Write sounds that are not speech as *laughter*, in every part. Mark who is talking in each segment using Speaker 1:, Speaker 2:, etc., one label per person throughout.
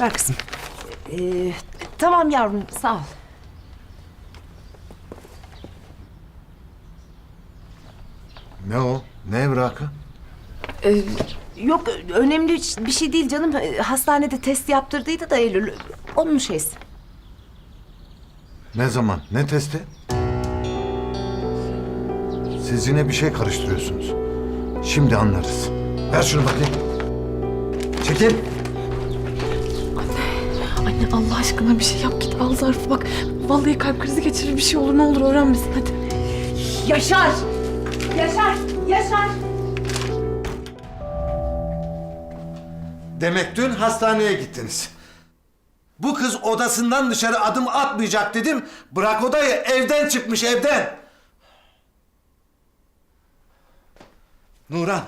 Speaker 1: Ver kızım. Ee, tamam yavrum sağ ol.
Speaker 2: Ne o? Ne evrakı?
Speaker 1: Ee, yok önemli bir şey değil canım. Ee, Hastanede test yaptırdıydı da Eylül. Onun şeysi.
Speaker 2: Ne zaman? Ne testi? Siz yine bir şey karıştırıyorsunuz. Şimdi anlarız. Ver şunu bakayım. Çekil.
Speaker 3: Anne Allah aşkına bir şey yap git al zarfı bak. Vallahi kalp krizi geçirir bir şey olur ne olur öğren bizi hadi.
Speaker 1: Yaşar! Yaşar! Yaşar!
Speaker 2: Demek dün hastaneye gittiniz. Bu kız odasından dışarı adım atmayacak dedim. Bırak odayı evden çıkmış evden. Nuran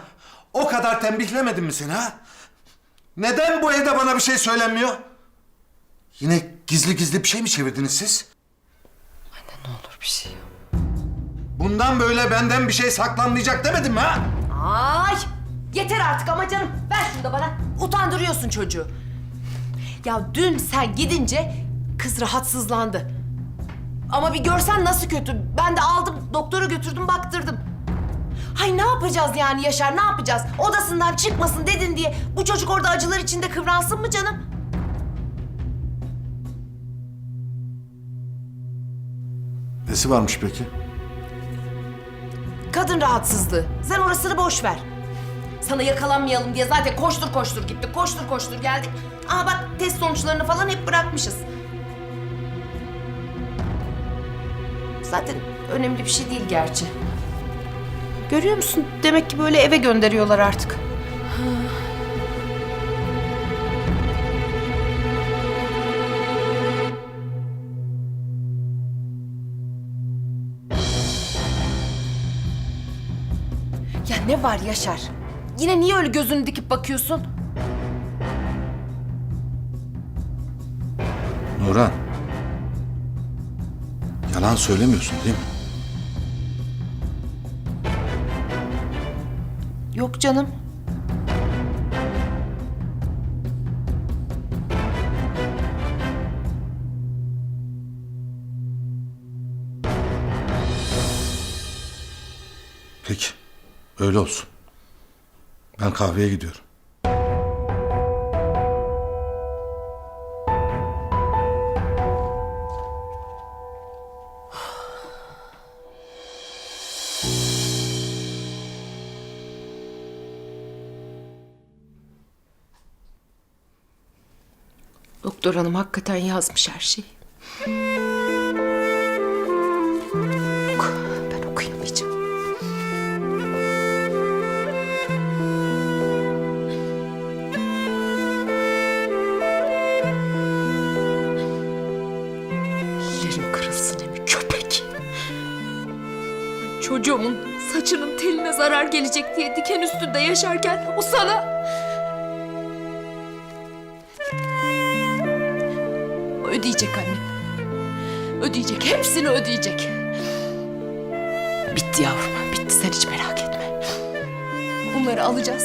Speaker 2: o kadar tembihlemedim mi seni ha? Neden bu evde bana bir şey söylenmiyor? Yine gizli gizli bir şey mi çevirdiniz siz?
Speaker 3: Ne olur bir şey yap.
Speaker 2: Bundan böyle benden bir şey saklanmayacak demedim mi ha?
Speaker 1: Ay! Yeter artık ama canım. Ver şunu da bana. Utandırıyorsun çocuğu. Ya dün sen gidince kız rahatsızlandı. Ama bir görsen nasıl kötü. Ben de aldım doktora götürdüm baktırdım. Hay ne yapacağız yani Yaşar ne yapacağız? Odasından çıkmasın dedin diye bu çocuk orada acılar içinde kıvransın mı canım?
Speaker 2: Nesi varmış peki?
Speaker 1: Kadın rahatsızlığı. Sen orasını boş ver. Sana yakalanmayalım diye zaten koştur koştur gittik. Koştur koştur geldik. Ama bak test sonuçlarını falan hep bırakmışız. Zaten önemli bir şey değil gerçi. Görüyor musun? Demek ki böyle eve gönderiyorlar artık. Ya ne var Yaşar? Yine niye öyle gözünü dikip bakıyorsun?
Speaker 2: Nuran. Yalan söylemiyorsun değil mi?
Speaker 1: Yok canım.
Speaker 2: Peki. Öyle olsun. Ben kahveye gidiyorum.
Speaker 1: Doktor hanım hakikaten yazmış her şeyi.
Speaker 3: Çocuğumun saçının teline zarar gelecek diye diken üstünde yaşarken o sana... Ödeyecek annem. Ödeyecek, hepsini ödeyecek.
Speaker 1: Bitti yavrum, bitti. Sen hiç merak etme.
Speaker 3: Bunları alacağız.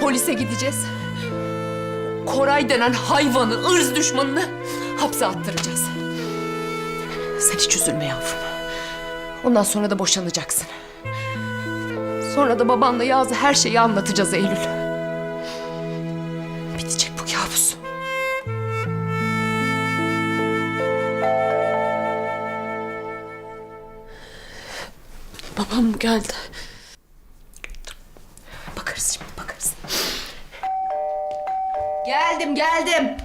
Speaker 3: Polise gideceğiz. Koray denen hayvanı, ırz düşmanını hapse attıracağız.
Speaker 1: Sen hiç üzülme yavrum. Ondan sonra da boşanacaksın.
Speaker 3: Sonra da babanla Yağız'a her şeyi anlatacağız Eylül.
Speaker 1: Bitecek bu kabus.
Speaker 3: Babam geldi.
Speaker 1: Bakarız şimdi bakarız. Geldim geldim.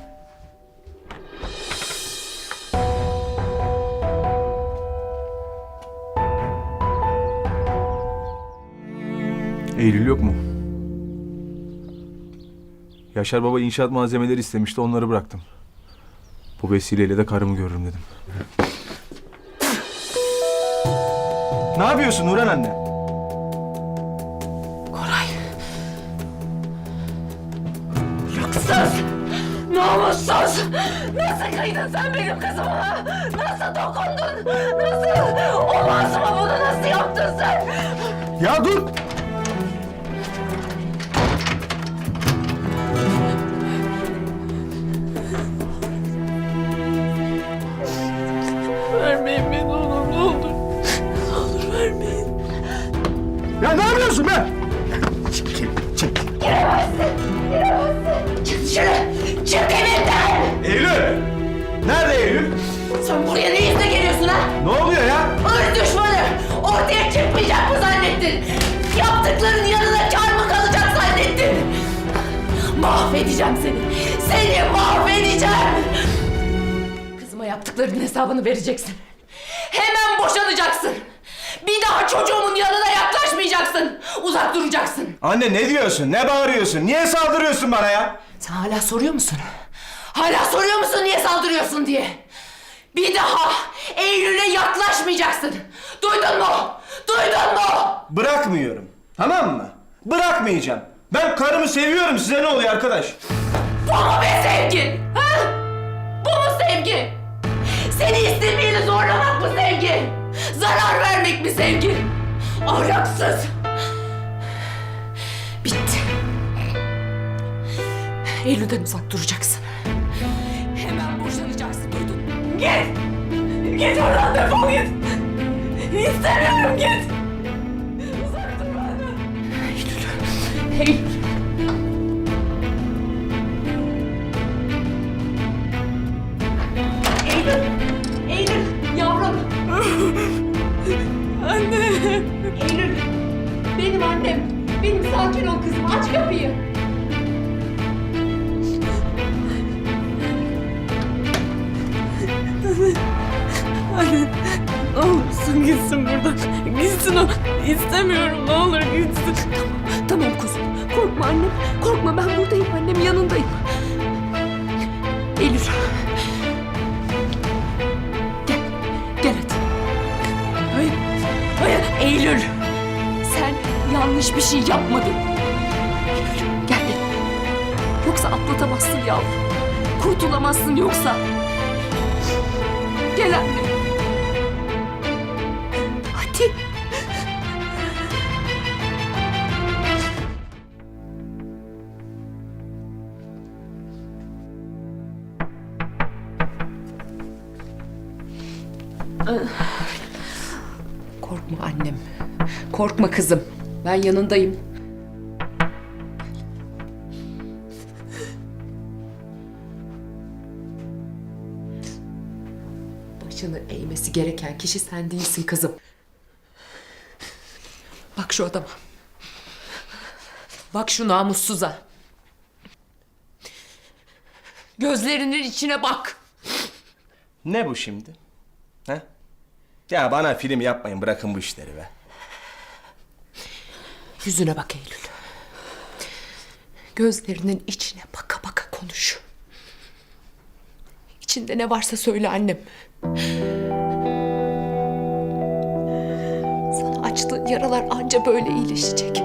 Speaker 4: Eylül yok mu? Yaşar Baba inşaat malzemeleri istemişti onları bıraktım. Bu vesileyle de karımı görürüm dedim. Ne yapıyorsun Nurhan anne?
Speaker 3: Koray. Yaksız! Namussuz! Nasıl kıydın sen benim kızıma? Nasıl dokundun? Nasıl? O masuma bunu nasıl yaptın sen?
Speaker 4: Ya dur!
Speaker 5: Yapıyorsun be?
Speaker 1: Çık dışarı! Çık evimden!
Speaker 5: Eylül! Nerede Eylül?
Speaker 1: Sen buraya ne yüzle geliyorsun ha?
Speaker 5: Ne oluyor ya?
Speaker 1: Hırs düşmanı! Ortaya çıkmayacak mı zannettin? Yaptıkların yanına kar mı kalacak zannettin? Mahvedeceğim seni! Seni mahvedeceğim! Kızıma yaptıklarının hesabını vereceksin. Hemen boşanacaksın. Bir daha çocuğumun yanına yaklaşmayacaksın. Uzak duracaksın.
Speaker 6: Anne ne diyorsun? Ne bağırıyorsun? Niye saldırıyorsun bana ya?
Speaker 1: Sen hala soruyor musun? Hala soruyor musun niye saldırıyorsun diye? Bir daha Eylül'e yaklaşmayacaksın. Duydun mu? Duydun mu?
Speaker 6: Bırakmıyorum. Tamam mı? Bırakmayacağım. Ben karımı seviyorum. Size ne oluyor arkadaş?
Speaker 1: Bu mu be sevgi? Ha? Bu mu sevgi? Seni istemeyeni zorlamak mı sevgi? Zarar vermek mi sevgi? Ahlaksız. Eylül'den uzak duracaksın. Hemen boşanacaksın duydun? Git! Git oradan defol git! İstemiyorum git! Uzak dur benden! Eylül! Eylül! Eylül! Eylül! Yavrum! Anne! Eylül! Benim annem! Benim sakin ol kızım. Aç kapıyı.
Speaker 7: Olursun gitsin buradan. Gitsin o. İstemiyorum ne olur gitsin.
Speaker 1: Tamam, tamam kuzum. Korkma annem. Korkma ben buradayım annem yanındayım. Eylül. Gel. Gel hadi. Hayır. Hayır. Eylül. Sen yanlış bir şey yapmadın. Eylül gel de. Yoksa atlatamazsın yavrum. Kurtulamazsın yoksa. Gel anne. Korkma annem. Korkma kızım. Ben yanındayım. Başını eğmesi gereken kişi sen değilsin kızım. Bak şu adama. Bak şu namussuza. Gözlerinin içine bak.
Speaker 6: Ne bu şimdi? He? Ya bana film yapmayın. Bırakın bu işleri be.
Speaker 1: Yüzüne bak Eylül. Gözlerinin içine baka baka konuş. İçinde ne varsa söyle annem. Sana açtığın yaralar anca böyle iyileşecek.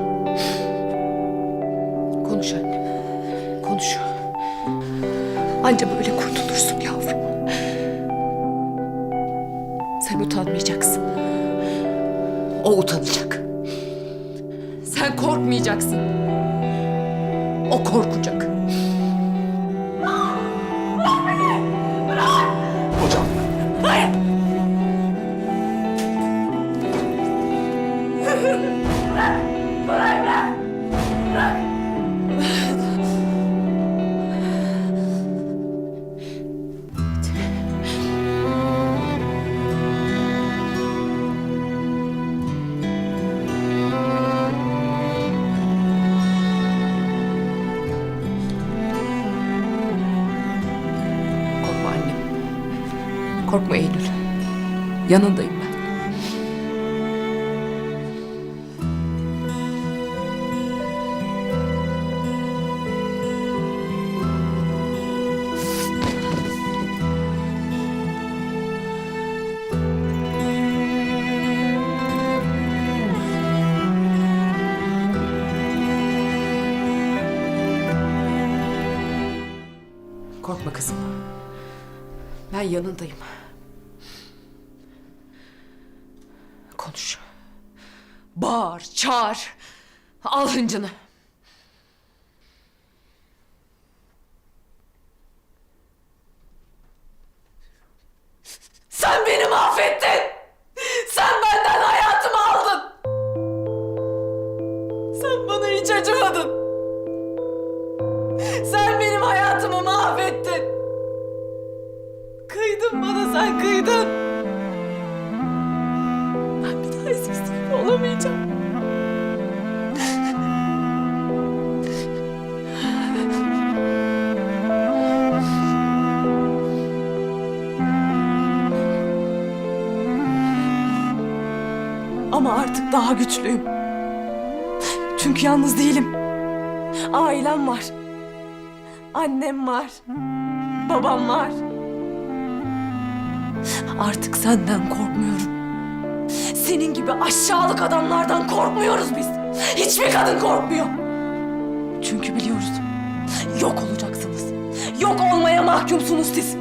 Speaker 1: Konuş annem. Konuş. Anca böyle kurtulursun O utanacak. Sen korkmayacaksın. Korkma Eylül. Yanındayım ben. Korkma kızım. Ben yanındayım. Çağır. Al hıncını.
Speaker 7: Annem var. Babam var. Artık senden korkmuyorum. Senin gibi aşağılık adamlardan korkmuyoruz biz. Hiçbir kadın korkmuyor. Çünkü biliyoruz. Yok olacaksınız. Yok olmaya mahkumsunuz siz.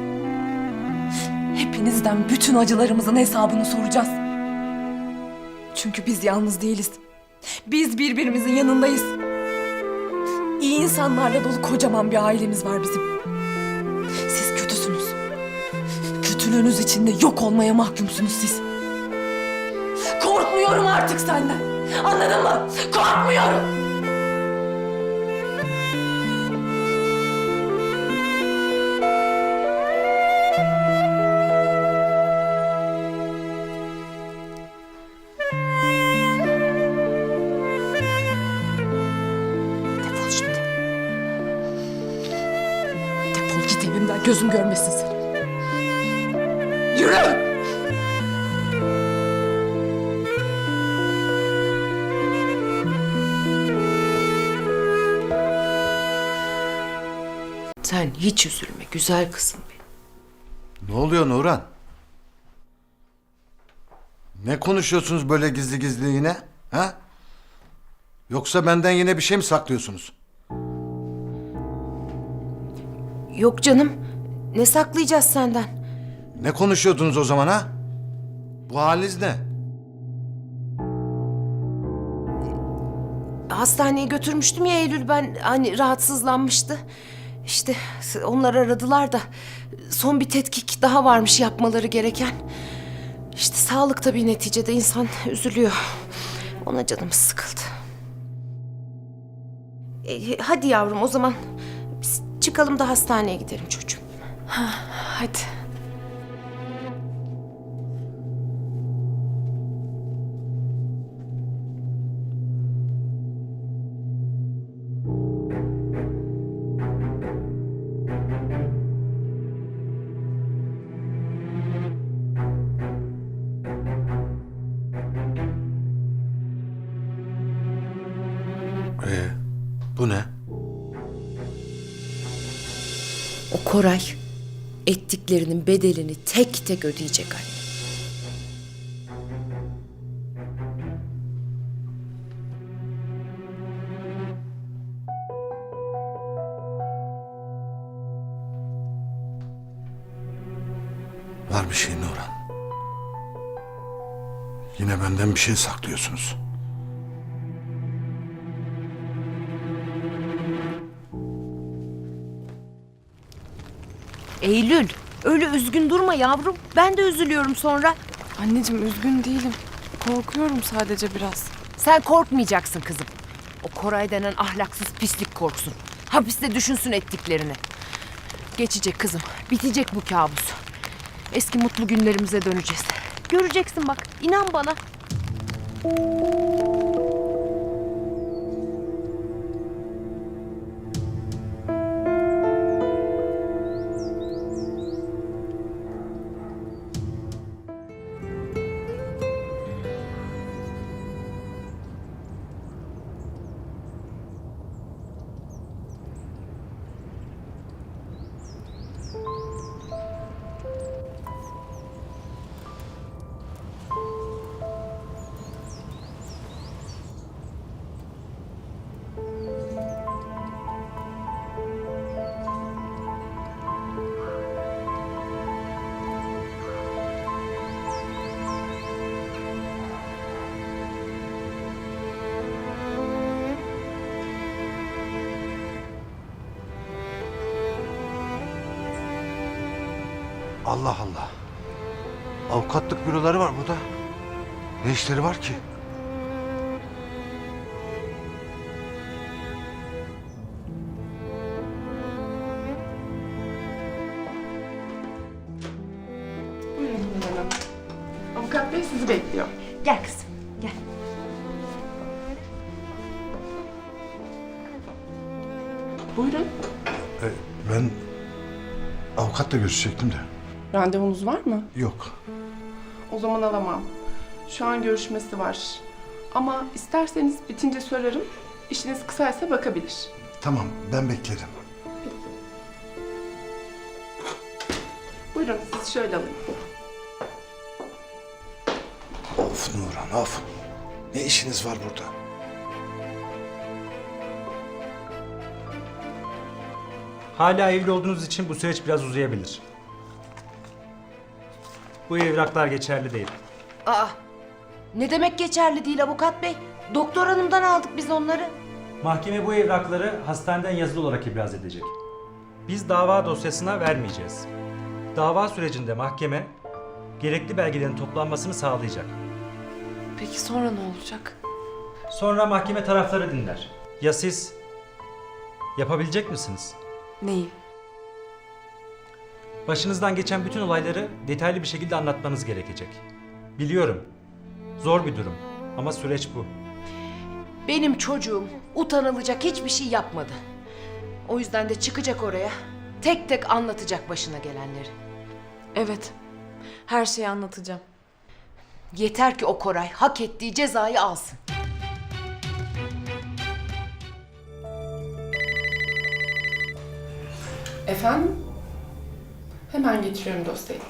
Speaker 7: Hepinizden bütün acılarımızın hesabını soracağız. Çünkü biz yalnız değiliz. Biz birbirimizin yanındayız. İyi insanlarla dolu kocaman bir ailemiz var bizim. Siz kötüsünüz. Kötülüğünüz içinde yok olmaya mahkumsunuz siz. Korkmuyorum artık senden. Anladın mı? Korkmuyorum. Evimden gözüm görmesin seni. Yürü!
Speaker 1: Sen hiç üzülme güzel kızım benim.
Speaker 2: Ne oluyor Nuran? Ne konuşuyorsunuz böyle gizli gizli yine? Ha? Yoksa benden yine bir şey mi saklıyorsunuz?
Speaker 1: Yok canım. Ne saklayacağız senden?
Speaker 2: Ne konuşuyordunuz o zaman ha? Bu haliniz ne?
Speaker 1: Hastaneye götürmüştüm ya Eylül ben hani rahatsızlanmıştı. İşte onlar aradılar da son bir tetkik daha varmış yapmaları gereken. İşte sağlık tabii neticede insan üzülüyor. Ona canım sıkıldı. E, hadi yavrum o zaman çıkalım da hastaneye gidelim çocuğum.
Speaker 7: Hadi.
Speaker 1: Koray ettiklerinin bedelini tek tek ödeyecek anne.
Speaker 2: Var bir şey Nuran. Yine benden bir şey saklıyorsunuz.
Speaker 1: Eylül öyle üzgün durma yavrum. Ben de üzülüyorum sonra.
Speaker 7: Anneciğim üzgün değilim. Korkuyorum sadece biraz.
Speaker 1: Sen korkmayacaksın kızım. O Koray denen ahlaksız pislik korksun. Hapiste düşünsün ettiklerini. Geçecek kızım. Bitecek bu kabus. Eski mutlu günlerimize döneceğiz. Göreceksin bak. inan bana.
Speaker 2: Allah Allah. Avukatlık büroları var burada. Ne işleri var ki?
Speaker 8: sizi bekliyor.
Speaker 1: Gel kızım, gel.
Speaker 8: Buyurun.
Speaker 2: E, ben avukatla görüşecektim de.
Speaker 8: Randevunuz var mı?
Speaker 2: Yok.
Speaker 8: O zaman alamam. Şu an görüşmesi var. Ama isterseniz bitince sorarım. İşiniz kısaysa bakabilir.
Speaker 2: Tamam ben beklerim.
Speaker 8: Buyurun siz şöyle alın.
Speaker 2: Of Nurhan of. Ne işiniz var burada?
Speaker 9: Hala evli olduğunuz için bu süreç biraz uzayabilir. Bu evraklar geçerli değil.
Speaker 1: Aa, ne demek geçerli değil avukat bey? Doktor hanımdan aldık biz onları.
Speaker 9: Mahkeme bu evrakları hastaneden yazılı olarak ibraz edecek. Biz dava dosyasına vermeyeceğiz. Dava sürecinde mahkeme gerekli belgelerin toplanmasını sağlayacak.
Speaker 7: Peki sonra ne olacak?
Speaker 9: Sonra mahkeme tarafları dinler. Ya siz yapabilecek misiniz?
Speaker 7: Neyi?
Speaker 9: Başınızdan geçen bütün olayları detaylı bir şekilde anlatmanız gerekecek. Biliyorum. Zor bir durum ama süreç bu.
Speaker 1: Benim çocuğum utanılacak hiçbir şey yapmadı. O yüzden de çıkacak oraya. Tek tek anlatacak başına gelenleri.
Speaker 7: Evet. Her şeyi anlatacağım.
Speaker 1: Yeter ki o Koray hak ettiği cezayı alsın.
Speaker 8: Efendim? Hemen getiriyorum dosyayı.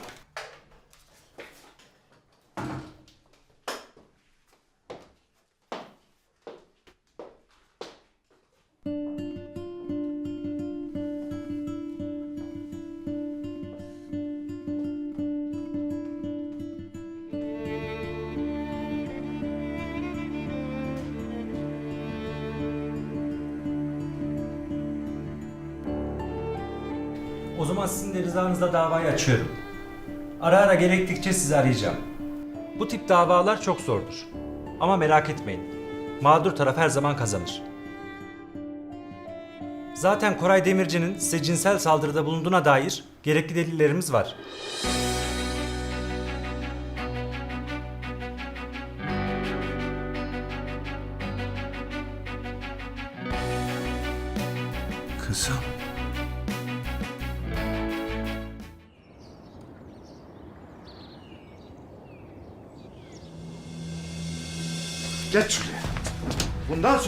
Speaker 9: O zaman sizin de rızanızla davayı açıyorum. Ara ara gerektikçe sizi arayacağım. Bu tip davalar çok zordur. Ama merak etmeyin. Mağdur taraf her zaman kazanır. Zaten Koray Demirci'nin size cinsel saldırıda bulunduğuna dair gerekli delillerimiz var.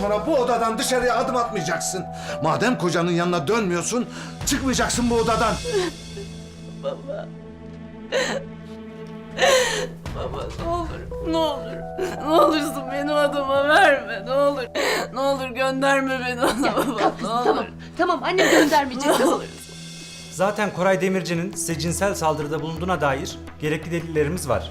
Speaker 2: Sonra bu odadan dışarıya adım atmayacaksın. Madem kocanın yanına dönmüyorsun, çıkmayacaksın bu odadan.
Speaker 3: Ne olur, ne olur. Ne olursun beni adama verme, ne olur. Ne olur gönderme beni ona baba, ne olur.
Speaker 1: Tamam, tamam annem göndermeyecek.
Speaker 3: Ne olur.
Speaker 9: Zaten Koray Demirci'nin size cinsel saldırıda bulunduğuna dair gerekli delillerimiz var.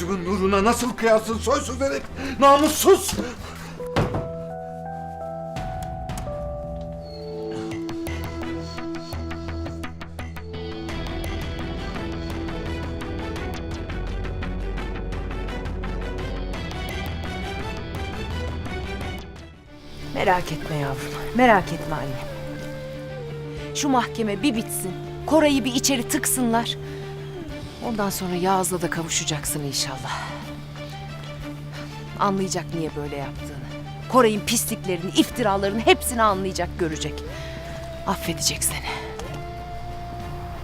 Speaker 2: Gözümün nuruna nasıl kıyarsın soysuz herif, namussuz!
Speaker 1: Merak etme yavrum, merak etme anne. Şu mahkeme bir bitsin, Koray'ı bir içeri tıksınlar. Ondan sonra Yağız'la da kavuşacaksın inşallah. Anlayacak niye böyle yaptığını. Koray'ın pisliklerini, iftiralarını hepsini anlayacak, görecek. Affedecek seni.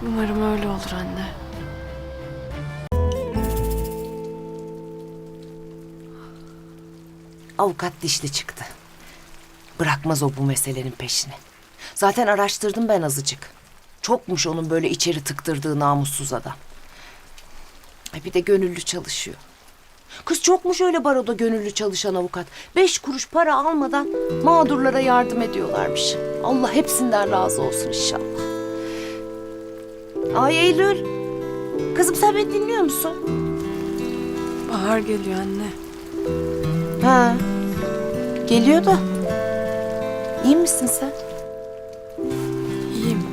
Speaker 7: Umarım öyle olur anne.
Speaker 1: Avukat dişli çıktı. Bırakmaz o bu meselenin peşini. Zaten araştırdım ben azıcık. Çokmuş onun böyle içeri tıktırdığı namussuz adam. Ay bir de gönüllü çalışıyor. Kız çokmuş öyle baroda gönüllü çalışan avukat. Beş kuruş para almadan mağdurlara yardım ediyorlarmış. Allah hepsinden razı olsun inşallah. Ay Eylül. Kızım sen beni dinliyor musun?
Speaker 7: Bahar geliyor anne.
Speaker 1: Ha. Geliyor da. İyi misin sen?
Speaker 7: İyiyim.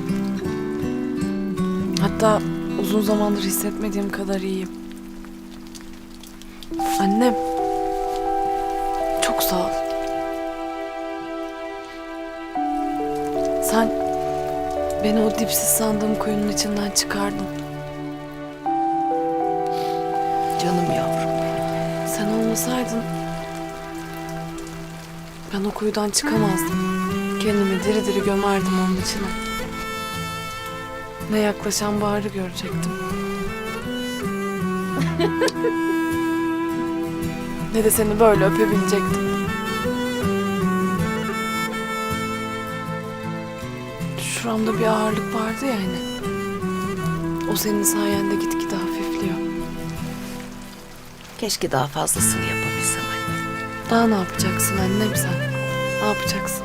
Speaker 7: Hatta uzun zamandır hissetmediğim kadar iyiyim. Annem. Çok sağ ol. Sen beni o dipsiz sandığım kuyunun içinden çıkardın. Canım yavrum. Sen olmasaydın ben o kuyudan çıkamazdım. Kendimi diri diri gömerdim onun içine. Ne yaklaşan baharı görecektim. *laughs* ne de seni böyle öpebilecektim. Şuramda bir ağırlık vardı ya hani. O senin sayende gitgide hafifliyor.
Speaker 1: Keşke daha fazlasını yapabilsem anne.
Speaker 7: Daha ne yapacaksın annem sen? Ne yapacaksın?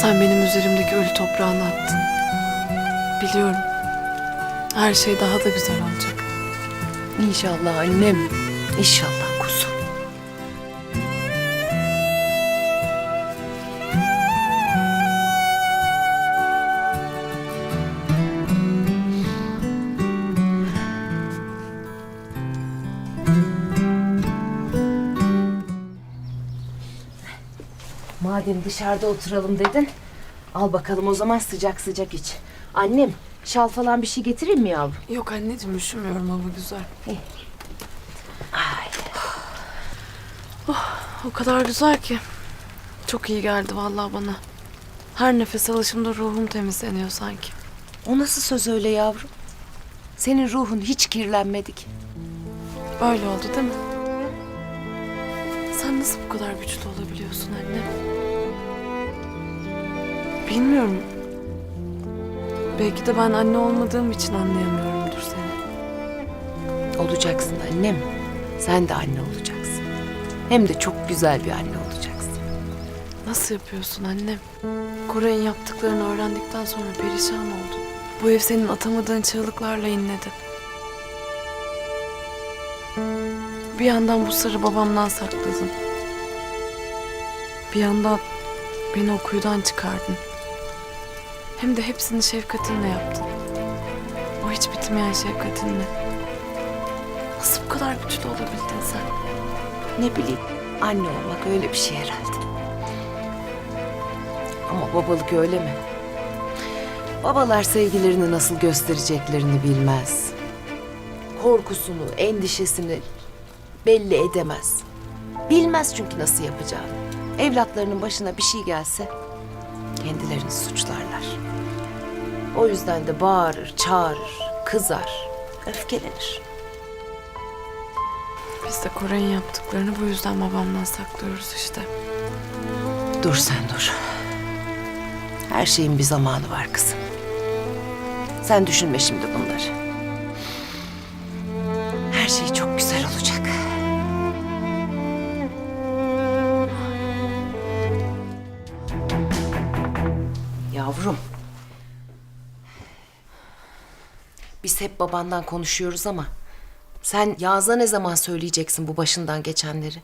Speaker 7: Sen benim üzerimdeki ölü toprağını attın. Biliyorum. Her şey daha da güzel olacak.
Speaker 1: İnşallah annem. İnşallah kuzum. Madem dışarıda oturalım dedin, al bakalım o zaman sıcak sıcak iç. Annem, şal falan bir şey getireyim mi yavrum?
Speaker 7: Yok anneciğim üşümüyorum hava güzel.
Speaker 1: Ay.
Speaker 7: O kadar güzel ki. Çok iyi geldi vallahi bana. Her nefes alışımda ruhum temizleniyor sanki.
Speaker 1: O nasıl söz öyle yavrum? Senin ruhun hiç kirlenmedi ki.
Speaker 7: Öyle oldu değil mi? Sen nasıl bu kadar güçlü olabiliyorsun anne? Bilmiyorum. Belki de ben anne olmadığım için anlayamıyorumdur seni.
Speaker 1: Olacaksın annem. Sen de anne olacaksın. Hem de çok güzel bir anne olacaksın.
Speaker 7: Nasıl yapıyorsun annem? Koray'ın yaptıklarını öğrendikten sonra perişan oldun. Bu ev senin atamadığın çığlıklarla inledi. Bir yandan bu sırrı babamdan sakladın. Bir yandan beni o kuyudan çıkardın. Hem de hepsini şefkatinle yaptın. O hiç bitmeyen şefkatinle. Nasıl bu kadar güçlü olabildin sen?
Speaker 1: Ne bileyim anne olmak öyle bir şey herhalde. Ama babalık öyle mi? Babalar sevgilerini nasıl göstereceklerini bilmez. Korkusunu, endişesini belli edemez. Bilmez çünkü nasıl yapacağını. Evlatlarının başına bir şey gelse kendilerini suçlarlar. O yüzden de bağırır, çağırır, kızar, öfkelenir.
Speaker 7: Biz de Koray'ın yaptıklarını bu yüzden babamdan saklıyoruz işte.
Speaker 1: Dur sen dur. Her şeyin bir zamanı var kızım. Sen düşünme şimdi bunları. Her şey çok hep babandan konuşuyoruz ama sen Yağız'a ne zaman söyleyeceksin bu başından geçenleri?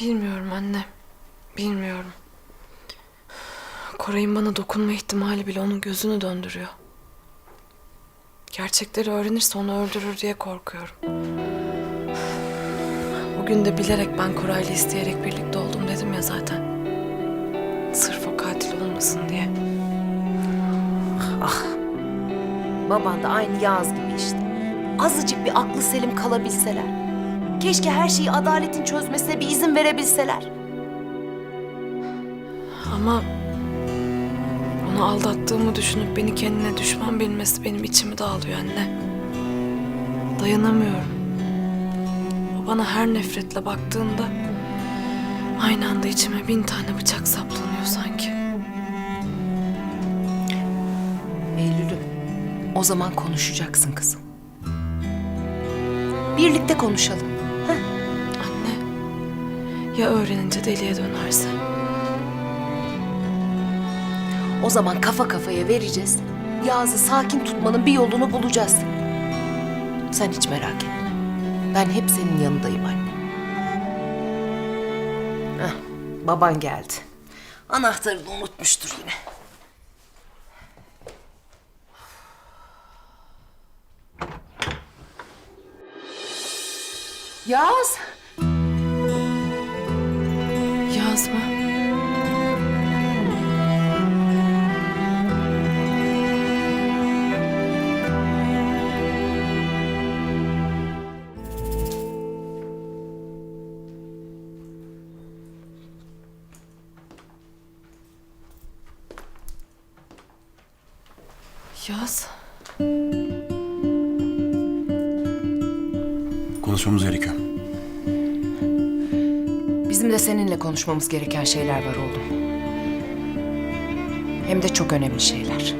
Speaker 7: Bilmiyorum anne. Bilmiyorum. Koray'ın bana dokunma ihtimali bile onun gözünü döndürüyor. Gerçekleri öğrenirse onu öldürür diye korkuyorum. Bugün de bilerek ben Koray'la isteyerek birlikte oldum dedim ya zaten. Sırf o katil olmasın diye.
Speaker 1: Baban da aynı Yağız gibi işte. Azıcık bir aklı selim kalabilseler. Keşke her şeyi adaletin çözmesine bir izin verebilseler.
Speaker 7: Ama onu aldattığımı düşünüp beni kendine düşman bilmesi benim içimi dağılıyor anne. Dayanamıyorum. O bana her nefretle baktığında aynı anda içime bin tane bıçak saplanıyor sanki.
Speaker 1: O zaman konuşacaksın kızım. Birlikte konuşalım.
Speaker 7: Anne, ya öğrenince deliye dönerse?
Speaker 1: O zaman kafa kafaya vereceğiz. Yağız'ı sakin tutmanın bir yolunu bulacağız. Sen hiç merak etme. Ben hep senin yanındayım anne. Heh, baban geldi. Anahtarını unutmuştur yine. Yaz
Speaker 10: Konuşmamız gerekiyor.
Speaker 1: Bizim de seninle konuşmamız gereken şeyler var oğlum. Hem de çok önemli şeyler.